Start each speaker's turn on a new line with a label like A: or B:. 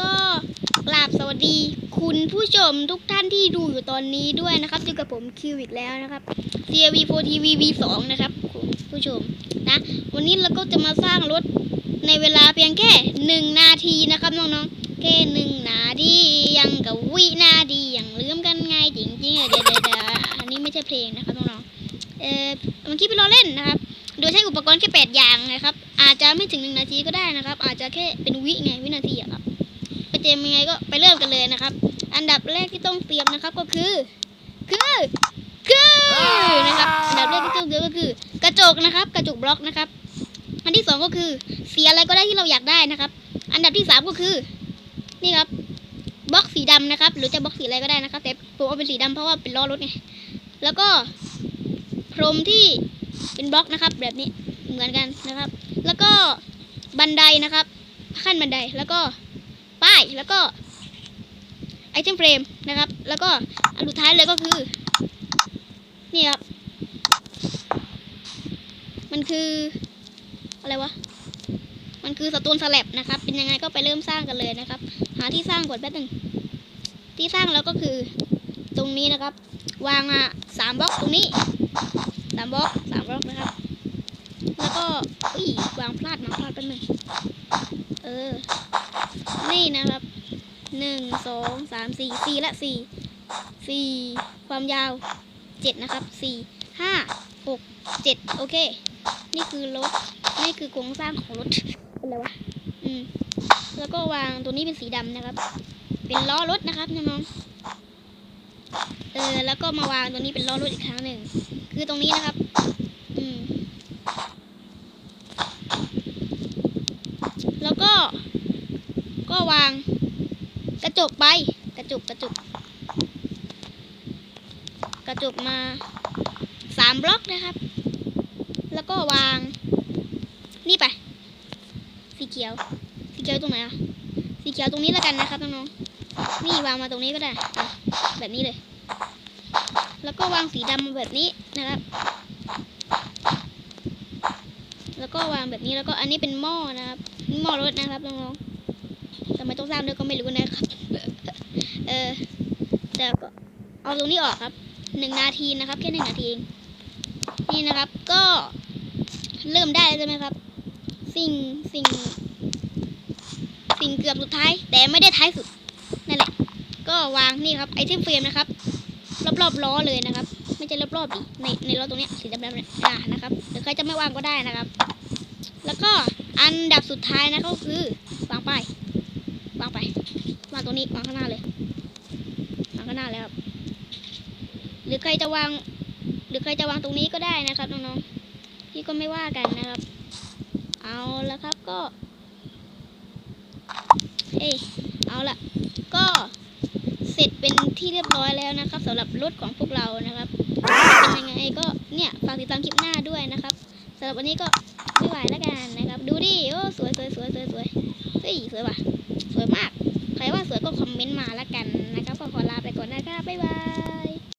A: ก็กราบสวัสดี คุณผู้ชมทุกท่านที่ดูอยู่ตอนนี้ด้วยนะครับอยู่กับผมคิวอีกแล้วนะครับ CRV 4 TV V2 นะครับคุณผู้ชมนะ วันนี้เราก็จะมาสร้างรถในเวลาเพียงแค่หนึ่งนาทีนะครับน้องๆแค่หนึ่งนาทียังกับวินาทีอย่างลืมกันไงจริงๆเดี๋ยวเดี๋ยวอันนี้ไม่ใช่เพลงนะครับน้องๆเออเมื่อกี้เป็นล้อเล่นนะครับ โดยใช้อุปกรณ์แค่แปดอย่างนะครับ อาจจะไม่ถึงหนึ่งนาทีก็ได้นะครับ อาจจะแค่เป็นวิไงวินาทีอะครับ ไปเจมยังไงก็ไปเริ่มกันเลยนะครับ อันดับแรกที่ต้องเตรียมนะครับก็คือ คือคือนะครับอันดับแรกที่ต้องเตรียมก็คือ กระจกนะครับ กระจกบล็อกนะครับ อันที่สองก็คือสีอะไรก็ได้ที่เราอยากได้นะครับ อันดับที่สามก็คือ นี่ครับบล็อกสีดำนะครับ หรือจะบล็อกสีอะไรก็ได้นะครับ แต่ผมเอาเป็นสีดำเพราะว่าเป็นล้อรถไงแล้วก็พรมที่เป็นบล็อกนะครับ แบบนี้เหมือนกันนะครับ แล้วก็บันไดนะครับ ขั้นบันไดแล้วก็ป้ายแล้วก็ไอเทมเฟรมนะครับ แล้วก็อันสุดท้ายเลยก็คือ นี่ครับ มันคืออะไรวะ มันคือสตูนสแลบนะครับ เป็นยังไงก็ไปเริ่มสร้างกันเลยนะครับ หาที่สร้างก่อนแป๊บนึงที่สร้างแล้วก็คือตรงนี้นะครับ วางอะสามบล็อกตรงนี้สามบล็อกสามบล็อกนะครับ แล้วก็อุ้ยวางพลาดมาพลาดแป๊บหนึ่งเออ นี่นะครับหนึ่งสองสามสี่สี่ละสี่สี่ความยาวเจ็ดนะครับสี่ห้าหกเจ็ดโอเค นี่คือรถนี่คือโครงสร้างของรถเป็นอะไรวะอืมแล้วก็วางตัวนี้เป็นสีดำนะครับ เป็นล้อรถนะครับน้องๆเออแล้วก็มาวางตัวนี้เป็นล้อรถอีกครั้งหนึ่งคือตรงนี้นะครับ อืม แล้วก็ ก็วาง ก ระจกไป กระจกกระจกกระจกมาสามบล็อกนะครับ แล้วก็วาง นี่ไป สีเขียว สีเขียวตรงไหนอะ สีเขียวตรงนี้แล้วกันนะครับน้องๆนี่วางมาตรงนี้ก็ได้ แบบนี้เลย แล้วก็วางสีดำมาแบบนี้นะครับ แล้วก็วางแบบนี้แล้วก็อันนี้เป็นหม้อนะครับหม้อรถนะครับน้องๆ ทำไมต้องสร้างด้วยก็ไม่รู้นะครับ เออแต่ก็เอาตรงนี้ออกครับหนึ่งนาทีนะครับ แค่หนึ่งนาทีเองนี่นะครับก็เริ่มได้แล้วใช่ไหมครับ สิ่งสิ่ง สิ่งเกือบสุดท้าย แต่ไม่ได้ท้ายสุดนั่นแหละ ก็วางนี่ครับไอเทมเฟรมนะครับ รอบๆล้อเลยนะครับ ไม่ใช่รอบๆดิในในล้อตรงเนี้ยสีดำๆเนี่ยอ่านะครับหรือใครจะไม่วางก็ได้นะครับ แล้วก็อันดับสุดท้ายนะก็คือวางไปาย วางไปวางตรงนี้วางข้างหน้าเลยวางข้างหน้าเลยครับ หรือใครจะวาง หรือใครจะวางตรงนี้ก็ได้นะครับน้องๆพี่ก็ไม่ว่ากันนะครับ เอาละครับก็เฮ้ยเอาละก็เสร็จเป็นที่เรียบร้อยแล้วนะครับสำหรับรถของพวกเรานะครับเป็นยังไงก็เนี่ยฝากติดตามคลิปหน้าด้วยนะครับสำหรับวันนี้ก็ไม่ไหวแล้วกันนะครับ ดูดิโอ้สวยสวยสวยสวยสวยเฮ้ยสวยว่ะ วยมาก ใครว่าสวยก็คอมเมนต์มาแล้วกันนะครับก็ขอลาไปก่อนนะครับบ๊ายบาย